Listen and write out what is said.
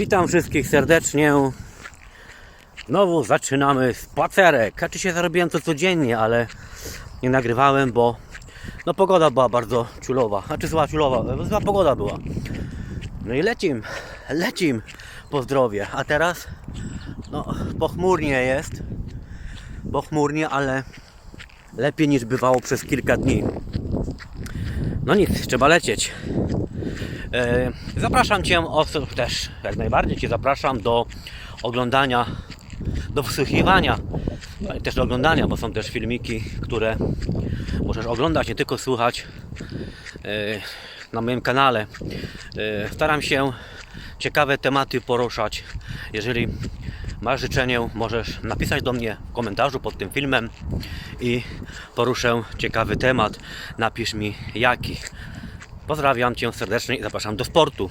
Witam wszystkich serdecznie. Znowu zaczynamy spacerek. Znaczy się zarobiłem to codziennie, ale nie nagrywałem, bo no pogoda była bardzo ciulowa. Znaczy zła ciulowa, zła pogoda była. No i lecim, lecim po zdrowie. A teraz no pochmurnie jest. Pochmurnie, ale lepiej niż bywało przez kilka dni. No nic, trzeba lecieć. E, Zapraszam Cię osób też, jak najbardziej Cię zapraszam do oglądania, do wsłuchiwania, no też do oglądania, bo są też filmiki, które możesz oglądać, nie tylko słuchać e, na moim kanale. E, Staram się ciekawe tematy poruszać. Jeżeli masz życzenie, możesz napisać do mnie w komentarzu pod tym filmem i poruszę ciekawy temat. Napisz mi jaki. Pozdrawiam Cię serdecznie i zapraszam do sportu.